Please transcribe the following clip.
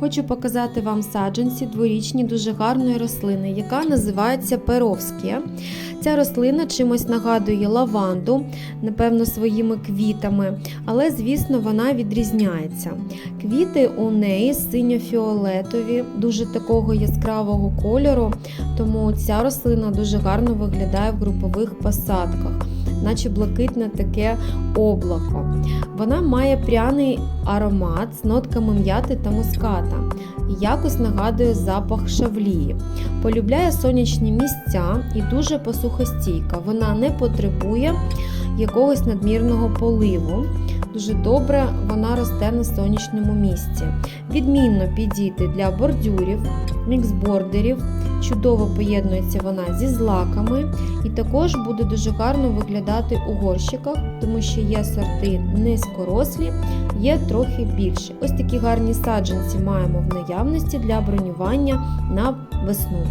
Хочу показати вам саджанці дворічні дуже гарної рослини, яка називається перовське. Ця рослина чимось нагадує лаванду, напевно, своїми квітами, але, звісно, вона відрізняється. Квіти у неї синьо-фіолетові, дуже такого яскравого кольору, тому ця рослина дуже гарно виглядає в групових посадках, наче блакитне таке облако. Вона має пряний аромат з нотками м'яти та муската. Якось нагадує запах шавлії. Полюбляє сонячні місця і дуже посухостійка. Вона не потребує якогось надмірного поливу. Дуже добре вона росте на сонячному місці. Відмінно підійти для бордюрів, міксбордерів. Чудово поєднується вона зі злаками і також буде дуже гарно виглядати у горщиках, тому що є сорти низькорослі, є трохи більше. Ось такі гарні саджанці маємо в наявності для бронювання на весну.